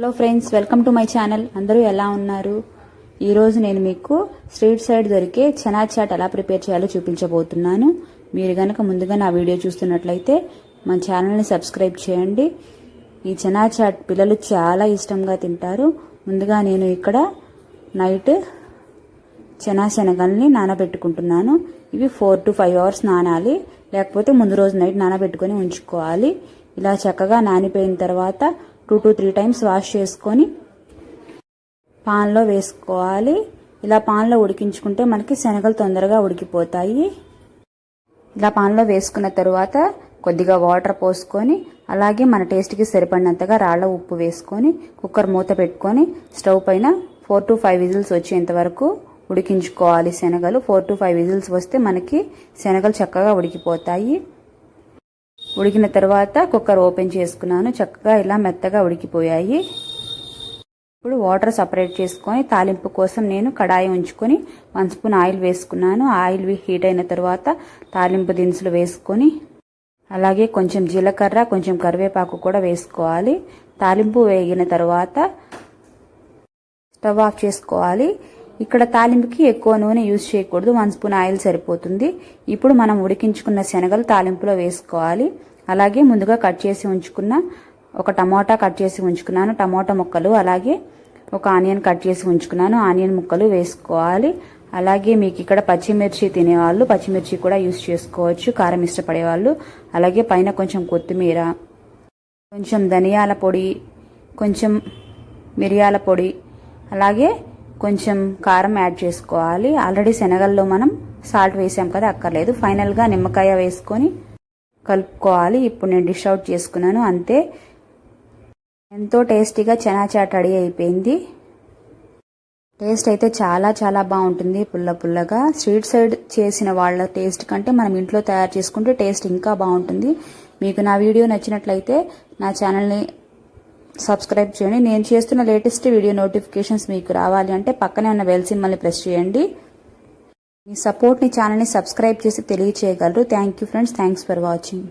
Hello friends welcome to my channel అందరూ ఎలా ఉన్నారు? ఈరోజు నేను మీకు స్ట్రీట్ సైడ్ దొరికే చనా చాట్ ఎలా ప్రిపేర్ చేయాలో చూపించబోతున్నాను. మీరు గనక ముందుగా నా వీడియో చూస్తున్నట్లయితే మా ఛానల్ని సబ్స్క్రైబ్ చేయండి. ఈ చనా చాట్ పిల్లలు చాలా ఇష్టంగా తింటారు. ముందుగా నేను ఇక్కడ నైట్ చనా శనగల్ని నానబెట్టుకుంటున్నాను. ఇవి ఫోర్ టు ఫైవ్ అవర్స్ నానాలి. లేకపోతే ముందు రోజు నైట్ నానబెట్టుకొని ఉంచుకోవాలి. ఇలా చక్కగా నానిపోయిన తర్వాత two to three times wash చేసుకొని పాన్లో వేసుకోవాలి. ఇలా పాన్లో ఉడికించుకుంటే మనకి శనగలు తొందరగా ఉడికిపోతాయి. ఇలా పాన్లో వేసుకున్న తరువాత కొద్దిగా వాటర్ పోసుకొని అలాగే మన టేస్ట్కి సరిపడినంతగా రాళ్ళ ఉప్పు వేసుకొని కుక్కర్ మూత పెట్టుకొని స్టవ్ పైన ఫోర్ టు ఫైవ్ విజిల్స్ వచ్చేంత వరకు ఉడికించుకోవాలి శనగలు. ఫోర్ టు ఫైవ్ విజిల్స్ వస్తే మనకి శనగలు చక్కగా ఉడికిపోతాయి. ఉడికిన తర్వాత కుక్కర్ ఓపెన్ చేసుకున్నాను. చక్కగా ఇలా మెత్తగా ఉడికిపోయాయి. ఇప్పుడు వాటర్ సపరేట్ చేసుకొని తాలింపు కోసం నేను కడాయి ఉంచుకొని వన్ స్పూన్ ఆయిల్ వేసుకున్నాను. ఆయిల్ హీట్ అయిన తర్వాత తాలింపు దినుసులు వేసుకొని అలాగే కొంచెం జీలకర్ర కొంచెం కరివేపాకు కూడా వేసుకోవాలి. తాలింపు వేగిన తర్వాత స్టవ్ ఆఫ్ చేసుకోవాలి. ఇక్కడ తాలింపుకి ఎక్కువ నూనె యూజ్ చేయకూడదు. వన్ స్పూన్ ఆయిల్ సరిపోతుంది. ఇప్పుడు మనం ఉడికించుకున్న శనగలు తాలింపులో వేసుకోవాలి. అలాగే ముందుగా కట్ చేసి ఉంచుకున్న ఒక టమాటా కట్ చేసి ఉంచుకున్నాను. టమాటా ముక్కలు అలాగే ఒక ఆనియన్ కట్ చేసి ఉంచుకున్నాను. ఆనియన్ ముక్కలు వేసుకోవాలి. అలాగే మీకు ఇక్కడ పచ్చిమిర్చి తినేవాళ్ళు పచ్చిమిర్చి కూడా యూస్ చేసుకోవచ్చు. కారం ఇష్టపడేవాళ్ళు. అలాగే పైన కొంచెం కొత్తిమీర కొంచెం ధనియాల పొడి కొంచెం మిరియాల పొడి అలాగే కొంచెం కారం యాడ్ చేసుకోవాలి. ఆల్రెడీ శనగల్లో మనం సాల్ట్ వేసాం కదా అక్కర్లేదు. ఫైనల్గా నిమ్మకాయ వేసుకొని కలుపుకోవాలి. ఇప్పుడు నేను డిష్ అవుట్ చేసుకున్నాను. అంతే. ఎంతో టేస్టీగా చనా చాట్ రెడీ అయిపోయింది. టేస్ట్ అయితే చాలా చాలా బాగుంటుంది పుల్ల పుల్లగా. స్ట్రీట్ సైడ్ చేసిన వాళ్ళ టేస్ట్ కంటే మనం ఇంట్లో తయారు చేసుకుంటే టేస్ట్ ఇంకా బాగుంటుంది. మీకు నా వీడియో నచ్చినట్లయితే నా ఛానల్ని సబ్స్క్రైబ్ చేయండి. నేను చేస్తున్న లేటెస్ట్ వీడియో నోటిఫికేషన్స్ మీకు రావాలి అంటే పక్కనే ఉన్న బెల్ సిమ్మల్ని ప్రెస్ చేయండి. మీ సపోర్ట్ని ఛానల్ని సబ్స్క్రైబ్ చేసి తెలియచేయగలరు. Thank you friends. Thanks for watching.